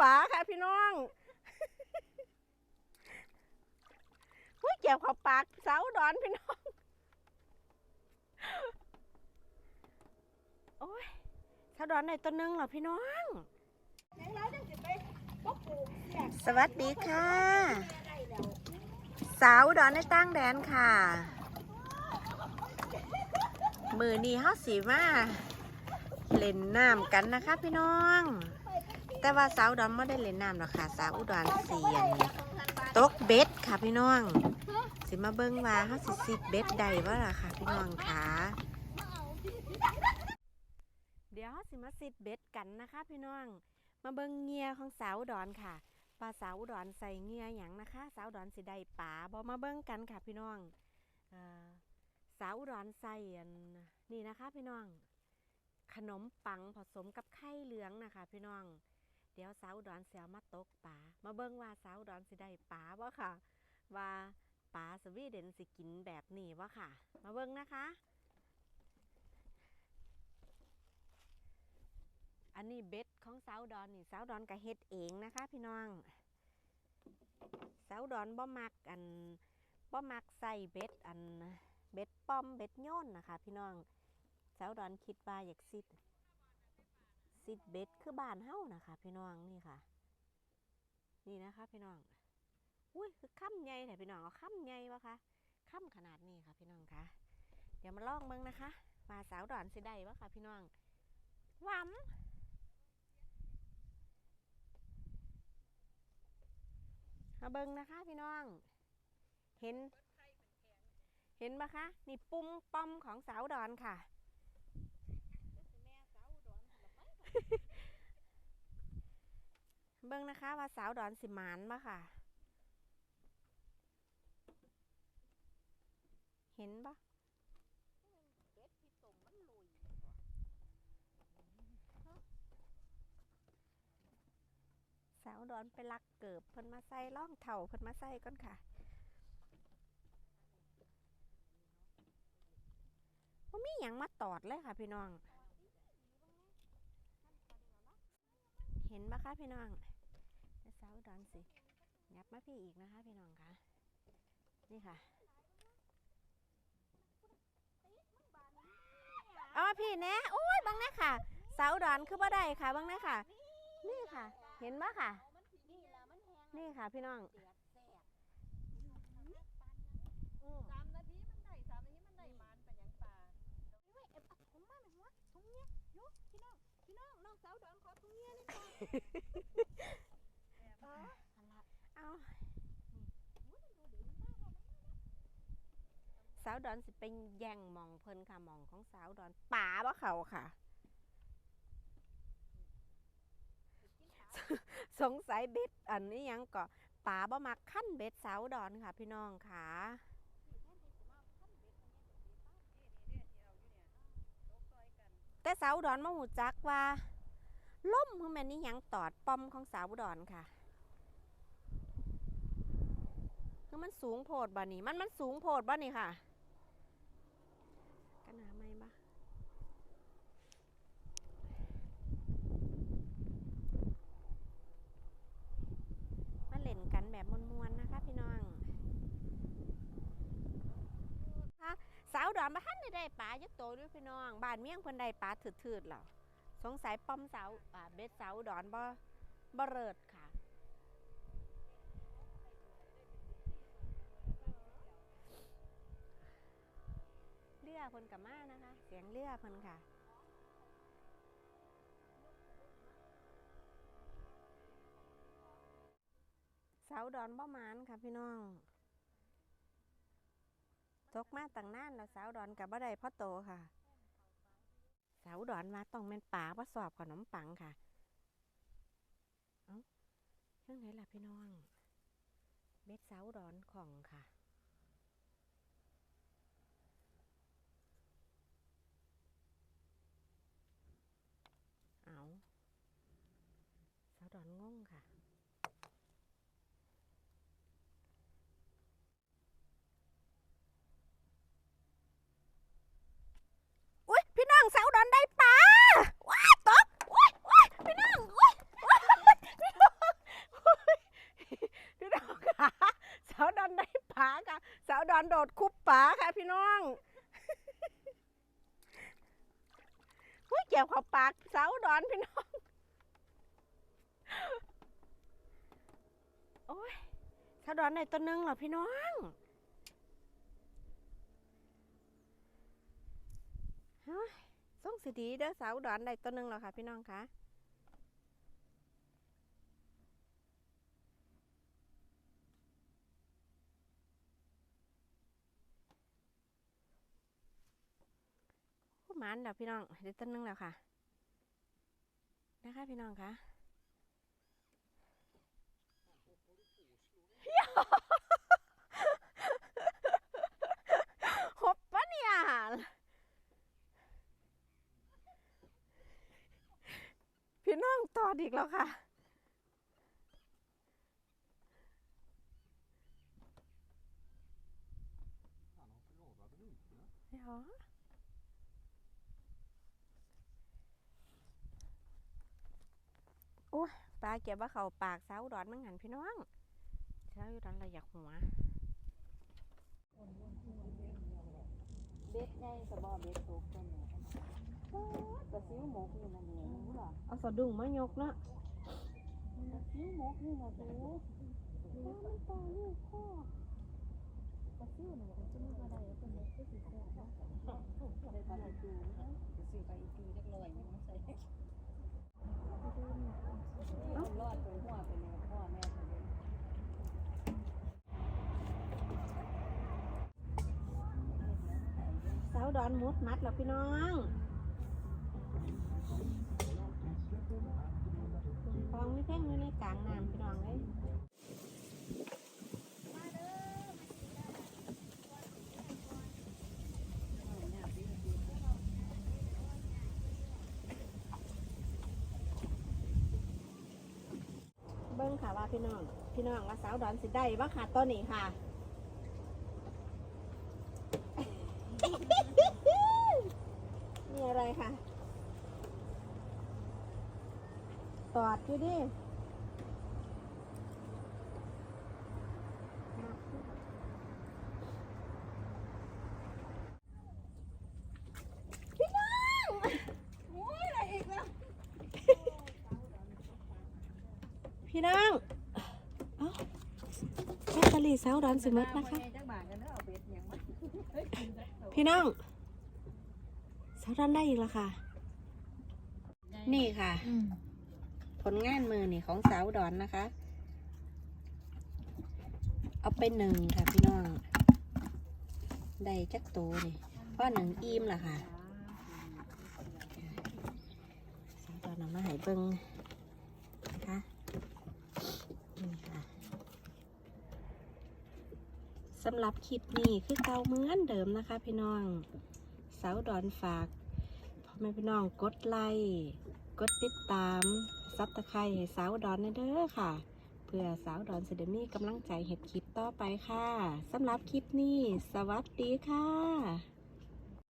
ปลาค่ะพี่น้องหุ้ยเจ็บเขาปากเสาดอนพี่น้อง โอ้ยเสาดอนในตัวหนึงเหรอพี่น้อง สวัสดีค่ะ สาวดอนในตั้งแดนค่ะ มือนีเฮาสีมาเล่นน้ำกันนะคะพี่น้อง แต่ว่าสาวดอนไม่ได้เล่นน้ำหรอกค่ะ สาวอุดรเสียนตกเบ็ดค่ะพี่น้อง สิมาเบิ้งว่าเฮาสิสิเบ็ดใดว่าล่ะค่ะพี่น้องค่ะเดี๋ยวเฮาสิมาสิเบ็ดกันนะคะพี่น้อง มาเบิ้งเงียของสาวอุดรค่ะปลาสาวอุดรใส่เงียหยังนะคะ สาวอุดรสิได้ปลาบอมาเบิ้งกันค่ะพี่น้องเอ่อสาวอุดรใส่อันนี่นะคะพี่น้องขนมปังผสมกับไข่เหลืองนะคะพี่น้อง เดี๋ยวสาวอุดรเสียมาตกปลามาเบิ่งว่าสาวดอุดรสิได้ปลาบ่ค่ะ ว่าปลาสวีเดนสิกินแบบนี้บ่ค่ะ มาเบิ่งนะคะ อันนี้เบ็ดของสาวดอนนี่สาวดอนก็เฮ็ดเองนะคะ พี่น้องสาวดอนบ่มักอันบ่มักใส่เบ็ดอันเบ็ดป้อมเบ็ดโยนนะคะ พี่น้องสาวดอนคิดว่าอยากสิด สิบเบ็ดคือบ้านเฮ้านะคะ พี่น้องนี่ค่ะ นี่นะคะ พี่น้องอุ้ยคือค่ำใหญ่แต่พี่น้องเอาค่ำใหญ่วะคะค่ำขนาดนี้ค่ะ พี่น้องคะเดี๋ยวมาลองเบงนะคะว่าสาวดอนสิได้วะค่ะพี่น้องหวำมาเบิงนะคะ พี่น้อง เห็น เห็นปะคะ นี่ปุ่มป้อมของสาวดอนค่ะ เบิ่งนะคะว่าสาวดอนสิหมานบ่ค่ะ เห็นปะสาวดอนไปลักเกิบเพิ่นมาใส่ร่องเถ่าเพิ่นมาใส่ก่อนค่ะว่ามีหยังมาตอดเลยค่ะพี่น้อง เห็นปะคะพี่น้องแล้วสาวอุดอนสิยับมาพี่อีกนะคะ พี่น้องคะนี่ค่ะเอามาพี่แน่โอ้ยบังนะค่ะสาวอุดอนคือบ่ได้ค่ะบังนะค่ะ นี่ค่ะ เห็นปะค่ะ นี่ค่ะพี่น้องสามนาทีมันได้สามนาทีมันได้มานเป็นยังปลาเว้ยเอ็มเอาถุงมาหน่อยวะถุงเนี้ยโยพี่น้องพี่น้องน้องสาวดอนขอถุง เอาสาวดอนสิเป็นแย่งมองเพิ่นค่ะมองของสาวดอนป่าบ่เขาค่ะ สงสัยเบ็ดอันนี้ยังก็ป่าบ่มักขั้นเบ็ดสาวดอนค่ะ พี่น้องค่ะแต่สาวดอนมาหูจักว่า ล่มคือแม่นนี่ยังตอดปอมของสาวอุดอนค่ะคือมันสูงโพดบ่นี่มันมันสูงโพดบ่นี่ค่ะกันหาไหมบ่มาเล่นกันแบบมวนๆนะคะ พี่น้องค่ะสาวดอนมาทันได้ได้ปลายักโตด้วยพี่น้อง บ้านเมี่ยงเพิ่นได้ปลาถืดๆหรอ สงสัยป้อมเสาอ่าเบ็ดสาวอุดอนบ่บ่เริดค่ะเรือเพิ่นกับมานะคะ เสียงเรือเพิ่นค่ะเสาดอนบ่มานค่ะพี่น้องตกมาตั้งนานแล้วสาวดอนกับบ่ได้พ่อโตค่ะ สาวดอนว่าต้องแม่นป่าว่าสอบขนมปังค่ะ เอ้าเรื่องไหนล่ะพี่น้อง เบ็ดสาวดอนของค่ะเอาสาวดอนงงค่ะ ปลาค่ะ สาวดอนโดดคุบปลาค่ะพี่น้องหุ้ยเกี่ยวเขาปากสาวดอนพี่น้อง โอ้ยสาวดอนในตัวหนึงเหรอพี่น้องเฮ้ยส่งสิดีเด้อสาวดอนในตัวหนึงเหรอค่ะพี่น้องคะ มันแล้วพี่น้องเดี๋ยวตัวหนึงแล้วค่ะ นะคะพี่น้องคะหบปะเนี่ยพี่น้องตอดอีกแล้วค่ะ Ja. โอ้ยปลาเก็บว่าเขาปากสาวอุดอนมั้งหันพี่น้องสาวอุดอนเราอยากหัวเบ็ดไงสบอเบ็ดตกตัวนี้ปลาซิวหมกนี่นะเนี่ยรู้หรอเอาสะดุ้งมายกเนาะปลาซิวหมกนี่นะดูว่ามันต่อลูกพ่อปลาซิวเนี่ยจะมีอะไรเป็นเด็กที่สิบแปดเนาะได้ปลาอีตูนะซื้อปลาอีตูจักลอยยังไม่ใส่รอดตัวหัวไปเลยพ่อแม่ไปเลย สาว ดอนมุดมัดแล้วพี่น้องฟองไม่เพ่งอยู่ในกลางน้ำพี่น้องเลยเบิ้งค่ะว่าพี่น้อง พี่น้องว่าสาวดอนสิได้บ่ค่ะตัวนี้ค่ะ มีอะไร ค่ะตอดอยู่ดิพี่น้องโอ้ยอะไรอีกแล้วพี่น้องเอ้าแบตเตอรี่สาวดอนสิหมดนะคะจักบาทกันเด้อเอา เบ็ดหยังมาพี่น้องสาวดอนได้อีกแล้วค่ะ นี่ค่ะ ผลงานมือนี่ของสาวดอนนะคะ เอาไปหนึ่งค่ะพี่น้อง ได้จักตัวนี่เพราะหนึ่งอิ่มล่ะค่ะสาวดอนนำมาให้เบิ้งนะคะนี่ค่ะสำหรับคลิปนี้คือเก่าเหมือนเดิมนะคะพี่น้อง สาวดอนฝากพ่อแม่พี่น้องกดไลค์กดติดตามซับตะไคร้ให้สาวดอนเด้อค่ะ เพื่อสาวดอนเสดมีกำลังใจเห็ดคลิปต่อไปค่ะสำหรับคลิปนี้ สวัสดีค่ะ